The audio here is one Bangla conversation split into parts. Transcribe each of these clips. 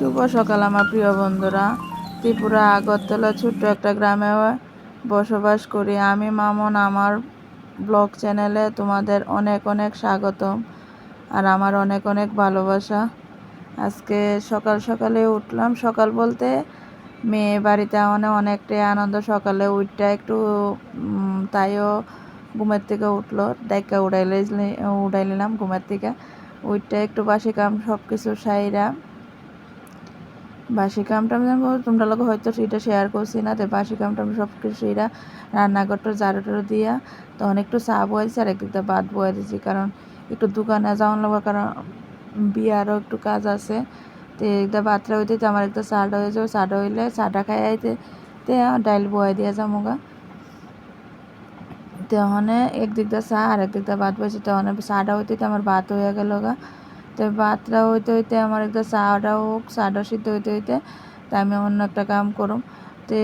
শুভ সকাল আমার প্রিয় বন্ধুরা। ত্রিপুরা, আগরতলা ছোট্ট একটা গ্রামে বসবাস করি। আমি মামন, আমার ব্লগ চ্যানেলে তোমাদের অনেক অনেক স্বাগতম আর আমার অনেক অনেক ভালোবাসা। আজকে সকাল সকালে উঠলাম। সকাল বলতে মেয়ে বাড়িতে মানে অনেকটাই আনন্দ। সকালে উঠটা একটু তাইও ঘুমের থেকে উঠল ডাইকা উড়াইলে উড়াই নিলাম ঘুমের থেকে। উঠটা একটু বাসি কাম সব কিছু সাইরা বাসি কামটা আমি জানব, তোমরা লোক হয়তো সেটা শেয়ার করছি না, তো বাসি কামটা আমি সব কিছু সেটা রান্নাঘরটা ঝাড়ু টাড়ু দিয়া, তখন একটু চা বয়েছি আর একদিকটা ভাত বয়ে দিয়েছি, কারণ একটু দোকানে যাওয়ান লাগবে, কারণ বিয়ারও একটু কাজ আছে, তো একটা ভাতটা হইতে তো আমার একটা চাটা হয়ে যাবে, চাটা হইলে চাটা খাই আইতে, তে ডাইল বয়ে দিয়ে যাব তেহনে একদিক দিয়ে চা আর একদিক দিয়ে ভাত বসে তেহনে চাটা হইতে আমার ভাত হয়ে গেল গা। তো ভাতটা হইতে হইতে, আমার একটা চাটা হোক, চাটা সিদ্ধ হইতে হইতে, তা আমি অন্য একটা কাম করুম। তে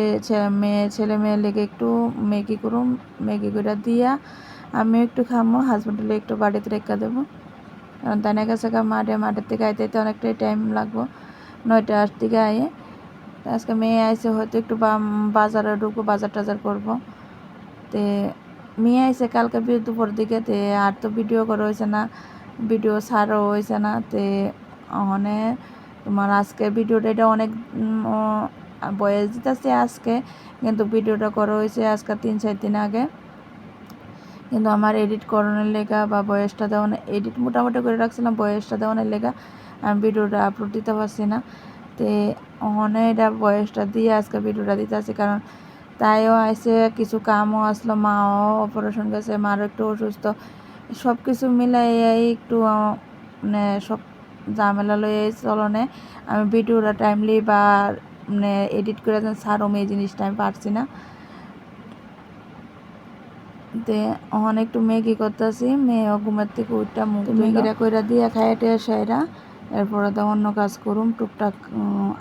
মেয়ে, ছেলে মেয়ে লেগে একটু ম্যাগি করুম ম্যাগি করে দিয়া আমি একটু খামো হাজব্যান্ডে একটু বাড়িতে রেখা দেবো। কারণ তাই গা মাঠে, মাঠের থেকে আইতে আইতে অনেকটাই টাইম লাগবো নয়টার দিকে আইয়ে। আজকে মেয়ে আইসে হয়তো একটু বাজারে ঢুকবো, বাজার টাজার করব। তে মেয়ে আইসে কালকে দুপুর দিকে, তে আর তো ভিডিও করা হয়েছে না। ভিডিও ছাড়ও হয়েছে না, তে অনে তোমার আজকে ভিডিওটা এটা অনেক বয়স দিতেছে আজকে, কিন্তু ভিডিওটা করা হয়েছে আজকে তিন, চার দিন আগে। কিন্তু আমার এডিট করানোর লেখা বা বয়সটা দেওয়ার এডিট মোটামুটি করে রাখছিলাম বয়সটা দেওয়ানোর লেখা আমি ভিডিওটা আপলোড দিতে পারছি না। তে ওখানে এটা বয়সটা দিয়ে আজকে ভিডিওটা দিতে আসি কারণ তাইও আইসে, কিছু কামও আসলো, মাও অপারেশন গেছে মারও একটু অসুস্থ। সব কিছু মিলাই একটু মানে সব ঝামেলা লয়ে চলনে। আমি ভিডিওটা টাইমলি বা মানে এডিট করে যেন ছাড়ম এই জিনিসটা আমি পারছি না। তে অহন একটু ম্যাগি করতেছি মেয়ে ঘুমের থেকে উঠটা মুখ ম্যাগিটা কইরা দিয়ে খাইয়া টেয়া সাইরা এরপরে তো অন্য কাজ করুম টুকটাক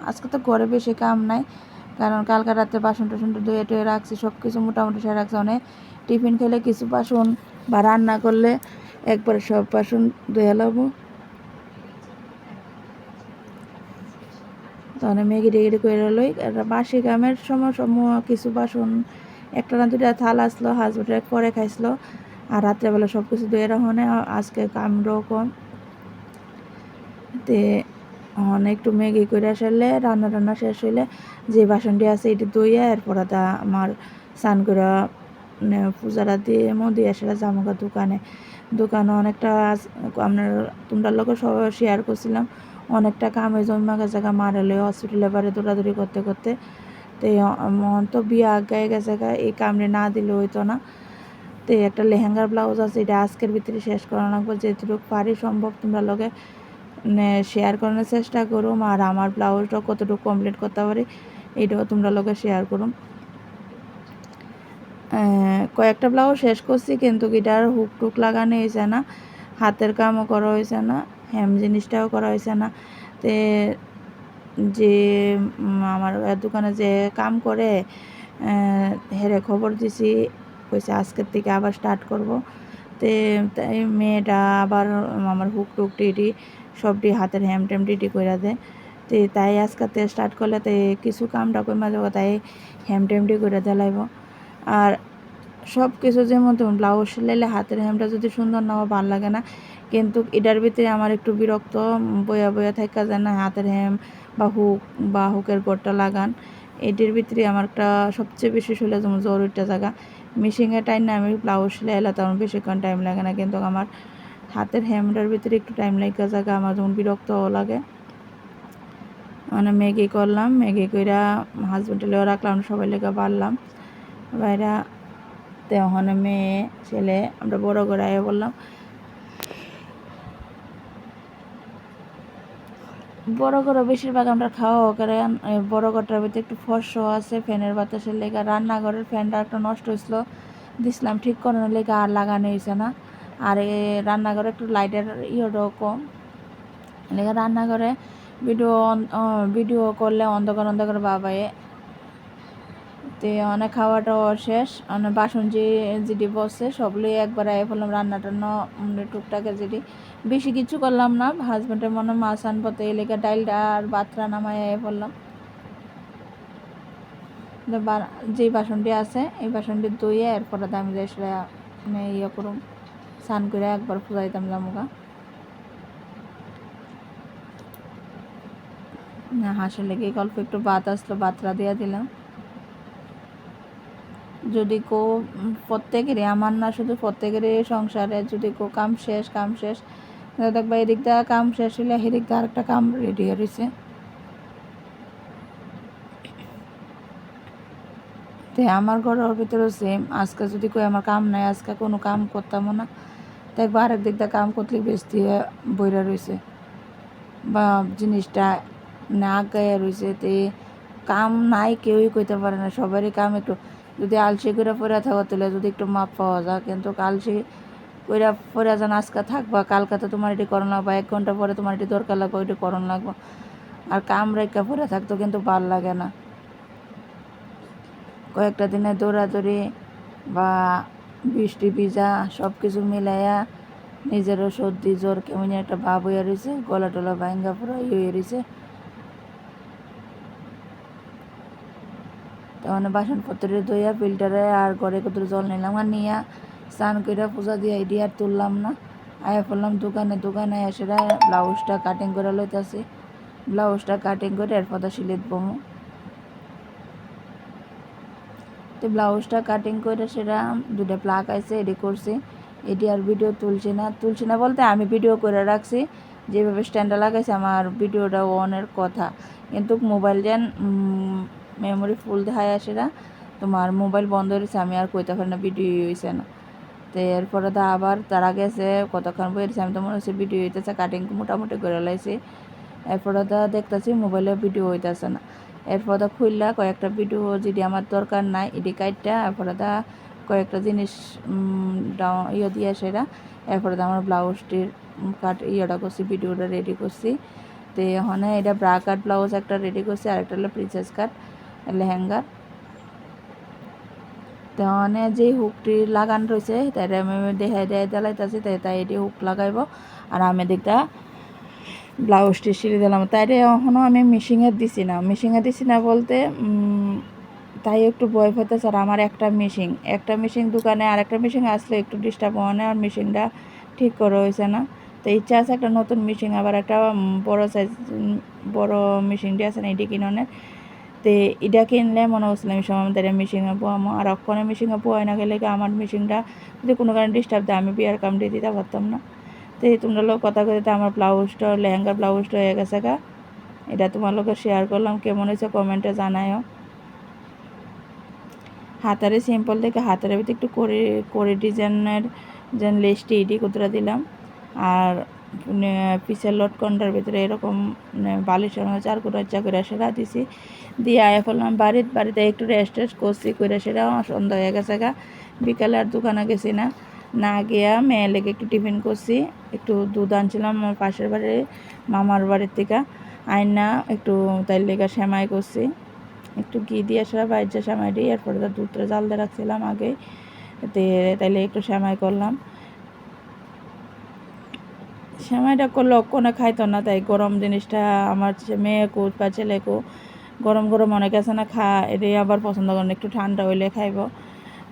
আজকে তো ঘরে বেশি কাম নাই। কারণ কালকে রাত্রে বাসন টাসন ধুয়ে টুয়ে রাখছি সব কিছু মোটামুটি সে রাখছি। অনেক টিফিন খেলে কিছু বাসন বা রান্না করলে একবারে সব বাসন ধুয়ে লাবো। তখন ম্যাগি টেগি করে লই বাসি গ্রামের সময় সময় কিছু বাসন, একটা না দুটা থাল আসলো হাজবেন্ডের পরে খাইছিল আর রাত্রেবেলা সব কিছু ধুয়ে রাখনে আজকে কম। তে একটু ম্যাগি করে আসলে রান্না টান্না শেষ হইলে যে বাসনটি আছে এটি ধুইয়া এরপর তা আমার স্নান করে পূজারা দিয়ে মো দিয়ে আসলে জামুকা দোকানে। দোকানে অনেকটা আপনার তোমরা লোক সবাই শেয়ার করছিলাম। অনেকটা কামে জমা গেছে গা মারালে হসপিটালে বারে দৌড়াদৌড়ি করতে করতে। তো মন তো বিয়া আগায় গেছে গা, এই কামড়ে না দিলে হইতো না। তো একটা লেহেঙ্গার ব্লাউজ আছে, এটা আজকের ভিতরে শেষ করা লাগবে। যেটুকু পারি সম্ভব তোমরা লগে শেয়ার করানোর চেষ্টা করুম আর আমার ব্লাউজটা কতটুকু কমপ্লিট করতে পারি, এটাও তোমরা লোকে শেয়ার করুম। কয়েকটা ব্লাউজ শেষ করছি কিন্তু গিটার হুক টুক লাগানো হয়েছে না, হাতের কামও করা হয়েছে না হ্যাম জিনিসটাও করা হয়েছে না। তে যে আমার দোকানে যে কাম করে হেরে খবর দিছি, কইছে আজকের থেকে আবার স্টার্ট করব। তে তাই মেয়েটা আবার আমার হুক টুক টিটি সবটি হাতের হেম টেম টিটি কইরা দেয়। তো তাই আজকে স্টার্ট করলে তে কিছু কামটা কই মাঝে তাই হেম টেমটি করে দেলাইব। আর সব কিছু যেমন তেমন ব্লাউজ সিলাইলে হাতের হ্যামটা যদি সুন্দর না ভালো লাগে না, কিন্তু এটার ভিতরে আমার একটু বিরক্ত বয়া বয়া থাকা যায় না, হাতের হ্যাম বা হুক বা হুকের গোড়টা লাগান। এটির ভিতরে আমার একটা সবচেয়ে বেশি শুলে যেমন জরুরিটা জায়গা মেশিনের টাইম না আমি ব্লাউজ সিলাইলে তেমন বেশিক্ষণ টাইম লাগে না, কিন্তু আমার হাতের হেমটার ভিতরে একটু টাইম লাগা জায়গা আমার যেমন বিরক্ত লাগে। মানে ম্যাগি করলাম, ম্যাগি কইরা হাজবেন্ডে লেও রাখলাম, সবাই লেগে বাড়লাম। বাইরা তে ওখানে মেয়ে, ছেলে, আমরা বড় করে আয় বললাম, বড় করে বেশিরভাগ আমরা খাওয়া এই বড় ঘরটার ভিতরে একটু ফর্স আছে, ফ্যানের বাতাসের লেগে, রান্নাঘরের ফ্যানটা একটা নষ্ট হয়েছিল দিছিলাম ঠিক করানোর লেগে আর লাগানো হয়েছে না। আর রান্নাঘরে একটু লাইটের ইয়েটাও কম। লেগে রান্নাঘরে ভিডিও ভিডিও করলে অন্ধকার অন্ধকার বাবায়ে। তে অনেক খাওয়াটাও শেষ অনেক বাসন যে যেটি বসছে সবগুলোই একবার আয় ফেললাম রান্না টান্না উম, টুকটাকে যেটি বেশি কিছু করলাম না হাজব্যান্ডের মনে মাছ আনব তো এলাকা ডাইলটা আর ভাতটা নামাই আয় ফেললাম। যে বাসনটি আছে এই বাসনটি ধুয়ে এরপরে সেটা মানে ইয়ে করুম। স্নান করে একবার ফুজাইতাম জামুকা না হাঁসের লেগে অল্প একটু ভাত আসলো ভাতটা দিয়ে দিলাম। যদি কো প্রত্যেকেরই, আমার না শুধু প্রত্যেকেরই সংসারে যদি কো কাম শেষ কাম শেষ দেখবা এদিক দিয়ে কাম শেষ হলে এদিক দিয়ে আরেকটা কাম রেডি হয়ে রয়েছে তো আমার ঘরের ভিতরেও সেম আজকে যদি কই আমার কাম নাই, আজকে কোনো কাম করতাম না। দেখবা আরেক দিক দিয়ে কাম করলে বেশি বইরা রয়েছে। বা জিনিসটা না গায়ে রয়েছে, তে কাম নাই কেউই কইতে পারে না, সবারই কাম একটু যদি আলসি করে পড়ে থাকো তাহলে যদি একটু মাপ পাওয়া যায়, কিন্তু আলসি কইরা পড়ে যান আজকে থাকবা, কালকে তো তোমার এটি করণ লাগবে এক ঘণ্টা পরে তোমার এটি দরকার লাগবে, ওইটি করণ লাগবে। আর কাম রেখা পড়ে থাকতো কিন্তু ভালো লাগে না। কয়েকটা দিনে দৌড়াদৌড়ি বা বৃষ্টি ভিজা সব কিছু মিলাইয়া নিজেরও সর্দি জ্বর কেমন একটা ভাব হয়ে রয়েছে গলা টলা ভাঙ্গা পুরো ইয়ে হয়ে রয়েছে তখন বাসনপত্রে ধুইয়া, ফিল্টারে আর ঘরে কত জল নিলাম আর নিয়ে স্নান করে পূজা দিয়ে এটি আর তুললাম না। আয়া পড়লাম দোকানে দোকানে এসে ব্লাউজটা কাটিং করে লইতেছি। ব্লাউজটা কাটিং করে এরপর সিলেট বমু। তো ব্লাউজটা কাটিং করে সেটা দুটা প্লাক আছে এডি করছি। এটি আর ভিডিও তুলছি না। তুলছি না বলতে আমি ভিডিও করে রাখছি। যেভাবে স্ট্যান্ডটা লাগাইছে আমার ভিডিওটা অনের কথা। কিন্তু মোবাইল যেন মেমোরি ফুল দেখায় আসে না, তোমার মোবাইল বন্ধ হয়েছে আমি আর কইতে পারি না ভিডিও হয়েছে না। তো এরপরে তো আবার তারা গেছে, কতক্ষণ বইয়েছে আমি তো মনে হচ্ছে ভিডিও হইতেছে কাটিং মোটামুটি করে লাইছি। এরপরে তো দেখতেছি মোবাইলে ভিডিও হইতেছে না। এরপর তো খুললা কয়েকটা ভিডিও যদি আমার দরকার নাই এটি কাইটটা এরপরে দা কয়েকটা জিনিস উম, ডাউ- ইয়ে দিয়ে সেটা এরপরে তো আমার ব্লাউজটির কাট ইয়েটা করছি ভিডিওটা রেডি করছি। তো এখানে এটা ব্রা কাট ব্লাউজ একটা রেডি করছি আর একটা হলো প্রিন্সেস কাট লেহেঙ্গার তো মানে যে হুকটি লাগান রয়েছে তাই আমি দেখাই দেখাই দেলাইতেছি তাই তাই এটি হুক লাগাইব। আর আমি দেখটা ব্লাউজটি সিলে দিলাম। তাই এখনও আমি মিশিংয়ে দিছি না। মিশিংয়ে দিছি না বলতে তাই একটু ভয় পেতেছে আর আমার একটা মেশিন একটা মেশিন দোকানে আর একটা মেশিন আসলে একটু ডিস্টার্ব হয় না আর মেশিনটা ঠিক করা হয়েছে না। তো ইচ্ছা আছে একটা নতুন মেশিন আবার একটা বড় সাইজ বড় মেশিনটি আছে না, এটি কিননের তো এটা কিনলে মনে হচ্ছিল আমি সময় মতো মেশিনে পোয়ামো আর অক্ষণে মেশিনে পোয়াই না গেলে আমার মেশিনটা যদি কোনো কারণে ডিস্টার্ব দেয়, আমি বিয়ার কাম দিয়ে দিতে পারতাম না। তো তোমরা লোক কথা কইতে আমার ব্লাউজটা লেহেঙ্গার ব্লাউজটা হয়ে গেছে গা। এটা তোমার লোকে শেয়ার করলাম, কেমন হয়েছে কমেন্টে জানায়ও। হাতারে সিম্পল থেকে হাতারে ভিতরে একটু করে করে ডিজাইনের যেন লেসটি এটি কুতরা দিলাম। আর পিসের লটকনটার ভিতরে এরকম বালিশের চার কুটা চা করে সেটা দিছি। দিয়ে আয়া ফেললাম বাড়িতে বাড়িতে একটু রেস্ট টেস্ট করছি করে সেটা সন্ধ্যা হয়ে গেছে গা। বিকালে আর দোকানে গেছি না। না গিয়া মেয়ে লেগে একটু টিফিন করছি, একটু দুধ আনছিলাম আমার পাশের বাড়ির মামার বাড়ির থেকে। আইনা একটু তাই লেগে সেমাই করছি, একটু ঘি দিয়ে সেটা বাইরে সেমাই দিই, এরপরে তো দুধটা জাল দিয়ে রাখছিলাম আগে তাইলে একটু সেমাই করলাম। সেমাইটা করলে অক্ষণে খাইতো না তাই গরম জিনিসটা আমার ছে- মেয়েকো বা ছেলে ছেলেকো গরম গরম অনেক আছে না খা এটাই আবার পছন্দ করেন একটু ঠান্ডা হইলে খাইব।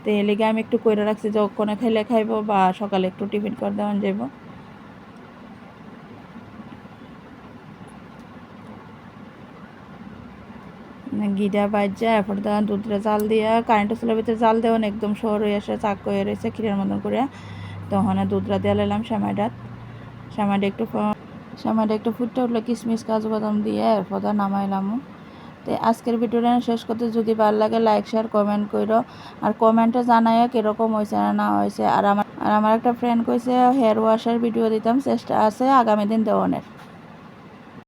তো এর লিগে আমি একটু কইরা রাখছি যে অক্ষণে খাইলে খাইব বা সকালে একটু টিফিন করে দেওয়ান যাইব। গিটা বাজ্যা এরপর দেওয়া দুধটা জাল দিয়া কারেন্টের চুলার ভিতরে জাল দেওয়ান একদম শহর হয়ে আসে, চাক হয়ে রয়েছে ক্ষীরের মতন করে। তখন দুধটা দিয়ে লাইলাম সেমাইটা সেমাইটা একটু ফ- একটু ফুটতে উঠলে কিশমিশ কাজু, বাদাম দিয়ে, এরপর দা নামাইলাম। তো আজকের ভিডিওটা শেষ করতে। যদি ভালো লাগে লাইক শেয়ার কমেন্ট করো। আর কমেন্টে জানাইও কীরকম হয়েছে না না হয়েছে আর আমার আর আমার একটা ফ্রেন্ড কইছে হেয়ার ওয়াশের ভিডিও দিতাম, চেষ্টা আছে আগামী দিন দেওয়ানের।